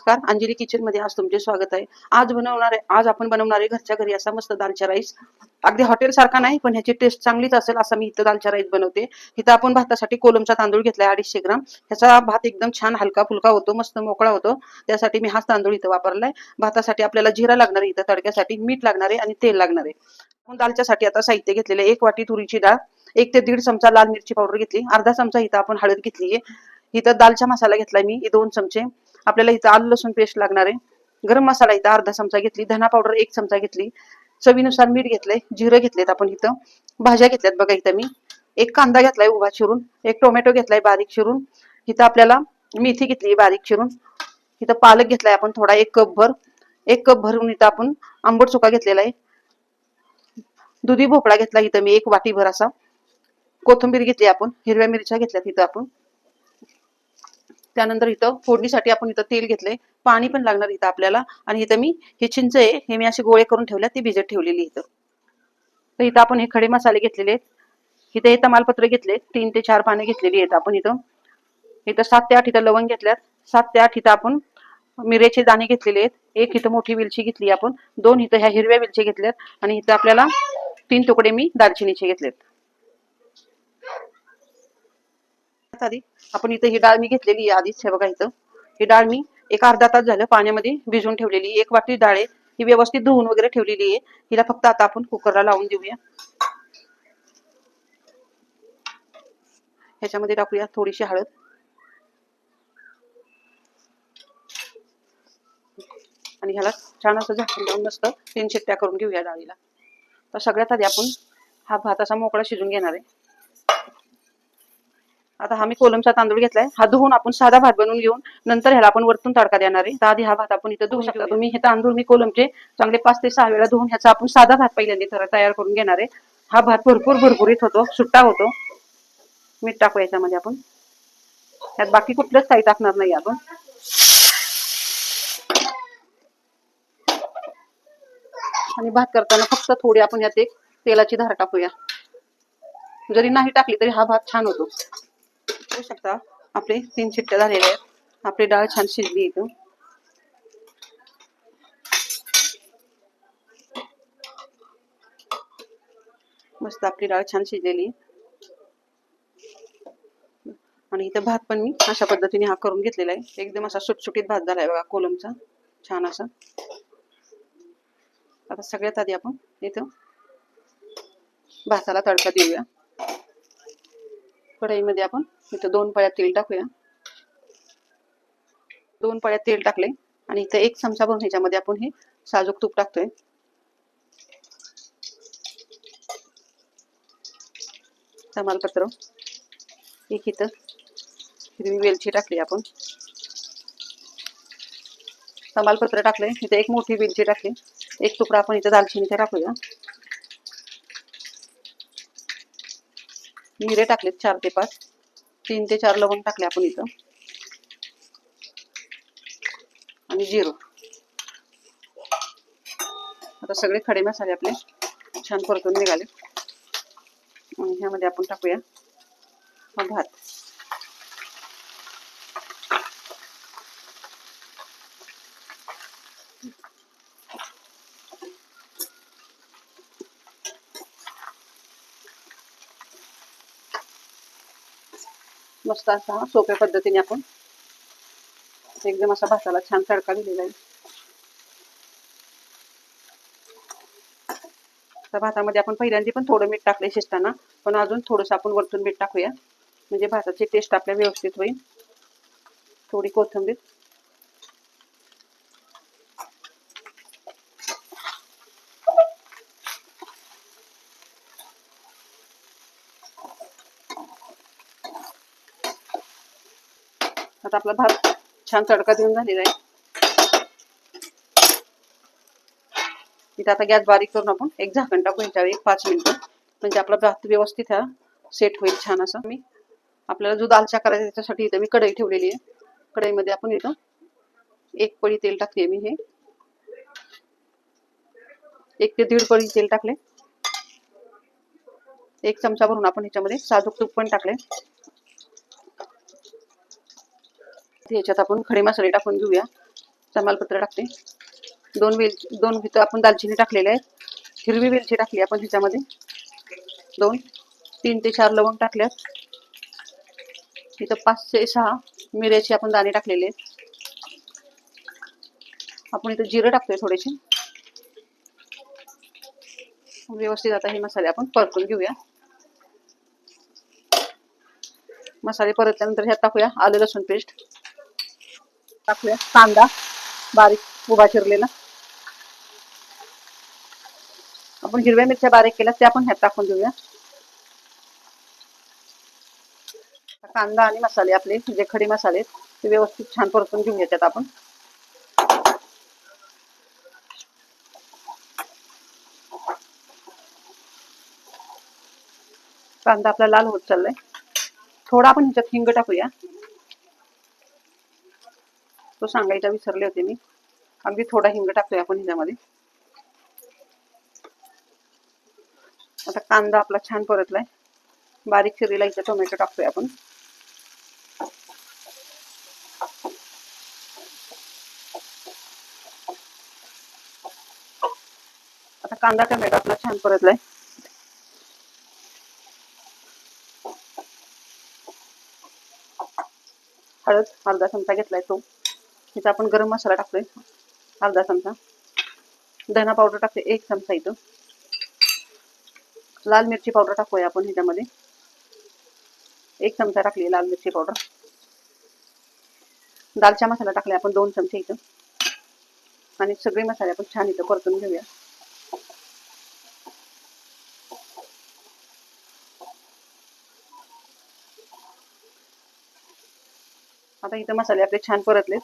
नमस्कार. अंजली किचनमध्ये आज तुमचे स्वागत आहे. आज बनवणार आहे आज आपण बनवणार आहे घरच्या घरी असा मस्त दालचा राईस अगदी हॉटेल सारखा नाही पण ह्याची टेस्ट चांगलीच असेल असा मी इथं दालचा राईस बनवते. इथं आपण भातासाठी कोलमचा तांदूळ घेतलाय अडीचशे ग्राम. ह्याचा भात एकदम छान हलका फुलका होतो मस्त मोकळा होतो. त्यासाठी मी हाच तांदूळ इथं वापरलाय. भातासाठी आपल्याला जिरा लागणार आहे इथं तडक्यासाठी मीठ लागणार आहे आणि तेल लागणार आहे. आपण दालच्यासाठी आता साहित्य घेतलेले एक वाटी तुरीची डाळ एक ते दीड चमचा लाल मिरची पावडर घेतली. अर्धा चमचा इथं आपण हळद घेतली आहे इथं दालचा मसाला घेतलाय मी दोन चमचे. आपल्याला इथं आलं लसूण पेस्ट लागणार आहे. गरम मसाला इथं अर्धा चमचा घेतली धना पावडर एक चमचा घेतली. चवीनुसार मीठ घेतलंय जिरं घेतलेत आपण इथं. भाज्या घेतल्यात बघा इथं मी. एक कांदा घेतलाय उभा चिरून एक टोमॅटो घेतलाय बारीक चिरून. इथं आपल्याला मेथी घेतली बारीक चिरून. इथं पालक घेतलाय आपण थोडा एक कप भर. एक कप भरून इथं आपण आंबट चुका घेतलेला आहे. दुधी भोपळा घेतला इथं मी एक वाटीभर असा. कोथिंबीर घेतली आपण हिरव्या मिरच्या घेतल्यात इथं आपण. त्यानंतर इथं फोडणीसाठी आपण इथं तेल घेतलंय. पाणी पण लागणार इथं आपल्याला. आणि इथं मी हे चिंच आहे हे मी असे गोळे करून ठेवल्या ती भिजत ठेवलेली इथं. तर इथं आपण हे खडे मसाले घेतलेले आहेत. इथं हे तमालपत्र घेतले तीन ते चार पाने घेतलेली आहेत आपण इथं. इथं सात ते आठ इथं लवंग घेतल्यात. सात ते आठ इथं आपण मिरेचे दाणे घेतलेले आहेत. एक इथं मोठी वेलची घेतली आपण. दोन इथं ह्या हिरव्या वेलची घेतल्यात. आणि इथं आपल्याला तीन तुकडे मी दालचिनीचे घेतलेत. आधी आपण इथं ही डाळ मी घेतलेली आहे आधीच हे बघा इथं. ही डाळ मी एक अर्धा तास झालं पाण्यामध्ये भिजून ठेवलेली एक वाटी डाळ आहे ही व्यवस्थित धुवून वगैरे ठेवलेली आहे. हिला फक्त आता आपण कुकरला लावून देऊया. ह्याच्यामध्ये टाकूया थोडीशी हळद. आणि ह्याला छान असं झाकून लावून मस्त तीन शिट्ट्या करून घेऊया डाळीला. तर सगळ्यात आधी आपण हा भात असा मोकळा शिजून घेणार आहे. आता हा मी कोलमचा तांदूळ घेतलाय. हा धुवून आपण साधा भात बनवून घेऊन नंतर ह्याला आपण वरतून तडका देणार आहे. आधी हा भात आपण इथं धुवू शकता. तुम्ही हे तांदूळ मी कोलमचे चांगले पाच ते सहा वेळा धुवून ह्याचा आपण साधा भात पहिल्यांदा तयार करून घेणार आहे. हा भात भरपूर भरपुरीत होतो सुट्टा होतो. मीठ टाकू याच्यामध्ये आपण. त्यात बाकी कुठलंच काही टाकणार नाही आपण. आणि भात करताना फक्त थोडी आपण यात एक तेलाची धार टाकूया. जरी नाही टाकली तरी हा भात छान होतो. बघू शकता. आपले तीन चिट्ट्या झालेल्या आहेत. आपली डाळ छान शिजली इथं. मस्त आपली डाळ छान शिजलेली. आणि इथं भात पण मी अशा पद्धतीने हा करून घेतलेला आहे. एकदम असा सुटसुटीत भात झालाय बघा कोलमचा. छान असा. आता सगळ्यात आधी आपण इथं भाताला तडका देऊया. कढईमध्ये आपण इथं दोन पळ्या तेल टाकूया. दोन पळ्या तेल टाकले आणि इथं एक चमचा भरून ह्याच्यामध्ये आपण हे साजूक तूप टाकतोय. तमालपत्र एक इथं हिरवी वेलची टाकली आपण. तमालपत्र टाकले. इथं एक मोठी वेलची टाकली. एक तुकडा आपण इथं दालचिनीचा टाकूया. मिरे टाकलेत चार ते पाच. तीन ते चार लवंग टाकले आपण इथं. आणि जिरो. आता सगळे खडे मसाले आपले छान परतून निघाले. ह्यामध्ये आपण टाकूया हा भात. मस्त असा हा सोप्या पद्धतीने आपण एकदम असा भाताला छान तडका दिलेला आहे. भातामध्ये आपण पहिल्यांदा पण थोडं मीठ टाकले शिजताना पण अजून थोडंसं आपण वरतून मीठ टाकूया. म्हणजे भाताची टेस्ट आपल्या व्यवस्थित होईल. थोडी कोथिंबीर. आता आपला भात छान तडका देऊन झालेला आहे. इथे आता गॅस बारीक करून आपण एक झाकण टाकू ह्याच्यावर एक पाच मिनिटं. म्हणजे आपला भात व्यवस्थित हा सेट होईल छान असं. मी आपल्याला जो दालचा करायचा त्याच्यासाठी इथं मी कढई ठेवलेली आहे. कढईमध्ये आपण इथं एक पळी तेल टाकते मी हे. एक ते दीड पळी तेल टाकले. एक चमचा भरून आपण ह्याच्यामध्ये साजूक तूप पण टाकले. याच्यात आपण खडे मसाले टाकून घेऊया. तमालपत्र टाकते. दोन वेल दोन इथं आपण दालचिनी टाकलेले आहेत. हिरवी वेलची टाकली आपण ह्याच्यामध्ये. दोन तीन ते चार लवंग टाकल्यात. इथं पाच ते सहा मिऱ्याचे आपण दाणे टाकलेले आहेत. आपण इथं जिरं टाकतोय थोडेसे. व्यवस्थित आता हे मसाले आपण परतून घेऊया. मसाले परतल्यानंतर ह्यात टाकूया आलं लसूण पेस्ट. टाकूया. कांदा बारीक उभा चिरलेला. आपण हिरव्या मिरच्या बारीक केल्या त्या पण ह्यात टाकून देऊया. कांदा आणि मसाले आपले जे खडे मसाले आहेत, ते व्यवस्थित छान परतून घेऊन घेतात आपण. कांदा आपला लाल होत चाललाय. थोडा आपण ह्याच्यात हिंग टाकूया. तो सांगायचा विसरले होते मी. अगदी थोडा हिंग टाकतोय आपण ह्याच्यामध्ये आता कांदा आपला छान परतलाय. बारीक चिरीला इथं टोमॅटो टाकतोय आपण. आता कांदा टोमॅटो आपला छान परतलाय. हळद अर्धा चमचा घेतलाय तो. इथं आपण गरम मसाला टाकतोय. अर्धा चमचा. धना पावडर टाकते एक चमचा इथं. लाल मिरची पावडर टाकूया आपण ह्याच्यामध्ये. एक चमचा टाकली लाल मिरची पावडर दालचा मसाला टाकला आपण दोन चमचे इथं. आणि सगळे मसाले आपण छान इथं परतून घेऊया. आता इथं मसाले आपले छान परतलेत.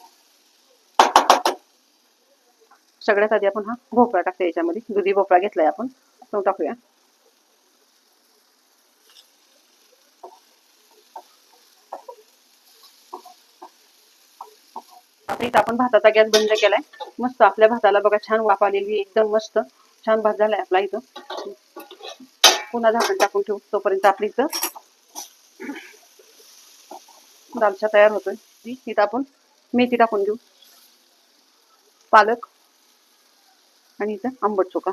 सगळ्यात आधी आपण हा भोपळा टाकतो याच्यामध्ये. दुधी भोपळा घेतलाय आपण. तो टाकूया. इथं आपण भाताचा गॅस बंद केलाय. मस्त आपल्या भाताला बघा छान वाफ आलेली एकदम मस्त. छान भात झालाय आपला इथं. पुन्हा झाकण टाकून ठेवू. तोपर्यंत आपली इथं दालचा तयार होतोय. इथं आपण मेथी टाकून घेऊ. पालक. आणि इथं आंबट चोका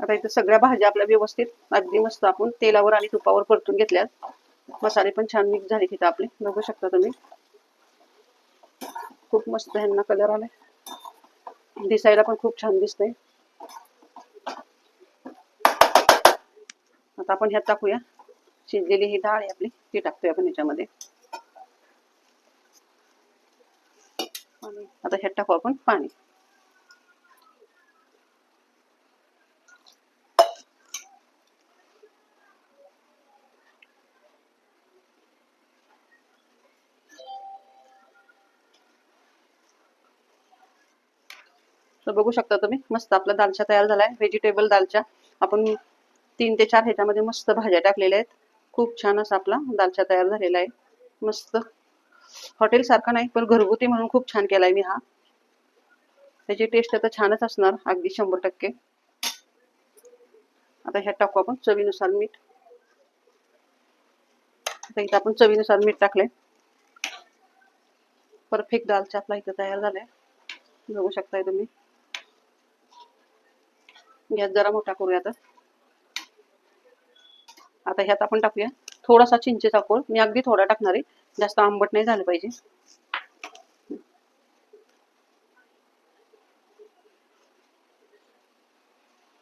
आता इथं सगळ्या भाज्या आपल्या व्यवस्थित अगदी मस्त आपण तेलावर आणि तुपावर परतून घेतल्यात. मसाले पण छान मिक्स झाले तिथं आपले. बघू शकता तुम्ही. खूप मस्त ह्यांना कलर आलाय. दिसायला पण खूप छान दिसतंय. आता आपण ह्यात टाकूया. शिजलेली ही डाळ आहे आपली. ती टाकतोय आपण ह्याच्यामध्ये. आता ह्यात टाकू आपण पाणी. बघू शकता तुम्ही. मस्त आपला दालचा तयार झालाय. व्हेजिटेबल दालचा. आपण तीन ते चार ह्याच्यामध्ये मस्त भाज्या टाकलेल्या आहेत. खूप छान असा आपला दालचा तयार झालेला आहे. मस्त. हॉटेल सारखा नाही पण घरगुती म्हणून खूप छान केलाय मी हा. त्याची टेस्ट आता छानच असणार अगदी शंभर टक्के. आता ह्यात टाकू आपण चवीनुसार मीठ. आता इथं आपण चवीनुसार मीठ टाकले परफेक्ट दालचा आपला इथं तयार झालाय. बघू शकताय तुम्ही. गॅस जरा मोठा करूया आता आता ह्यात आपण टाकूया थोडासा चिंचेचा कोळ. मी अगदी थोडा टाकणार आहे. जास्त आंबट नाही झालं पाहिजे.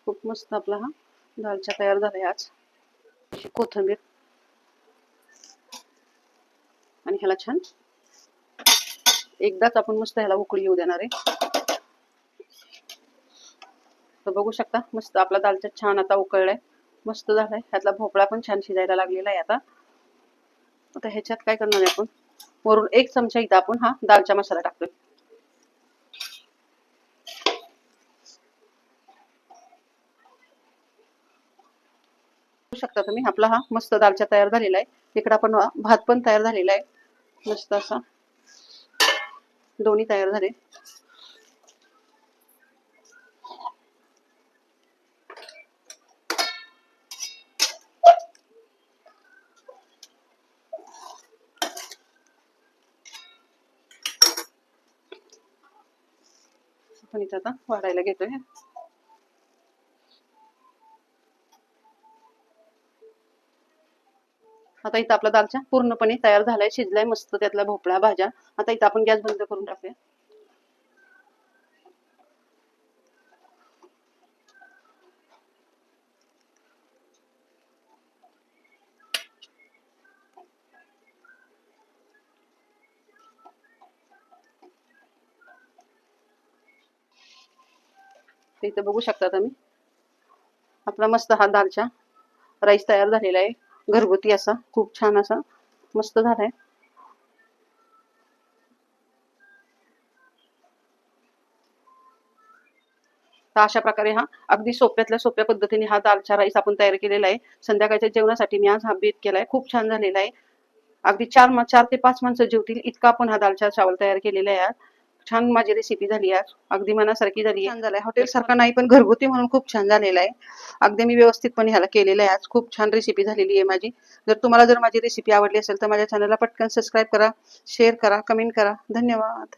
खूप मस्त आपला हा दालचा तयार झालाय आज. कोथिंबीर. आणि ह्याला छान. एकदाच आपण मस्त ह्याला उकळी येऊ देणार आहे. तर बघू शकता मस्त आपला दालचा छान आता उकळलाय. मस्त झालाय. ह्यातला भोपळा पण छान शिजायला लागलेला आहे आता. आता ह्याच्यात काय करणार आहे आपण? वरून एक चमचा इथं आपण हा दालचा मसाला टाकतोय. बघू शकता शकता तुम्ही आपला हा मस्त दालचा तयार झालेला आहे. इकडे आपण भात पण तयार झालेला आहे. मस्त असा. दोन्ही तयार झाले. आपण इथं आता वाढायला घेतोय. आता इथं आपला दालचा पूर्णपणे तयार झालाय शिजलाय मस्त त्यातला भोपळा भाज्या. आता इथं आपण गॅस बंद करून टाकूया. तर इथे बघू शकता तुम्ही. आपला मस्त हा दालचा राईस तयार झालेला आहे. घरगुती असा खूप छान असा मस्त झालाय. तर अशा प्रकारे हा अगदी सोप्यातल्या सोप्या पद्धतीने हा दालचा राईस आपण तयार केलेला आहे. संध्याकाळच्या जेवणासाठी मी आज हा बेत केलाय खूप छान झालेला आहे. अगदी चार चार ते पाच माणसं जेवतील इतका आपण हा दालचा चावल तयार केलेला आहे छान माझी रेसिपी झाली आज. अगदी मनासारखी झाली छान झालाय. हॉटेल सारखा नाही पण घरगुती म्हणून खूप छान झालेला आहे. अगदी मी व्यवस्थितपणे ह्याला केलेलं आहे. आज खूप छान रेसिपी झालेली आहे माझी. जर तुम्हाला जर माझी रेसिपी आवडली असेल तर माझ्या चॅनलला पटकन सबस्क्राईब करा शेअर करा कमेंट करा. धन्यवाद.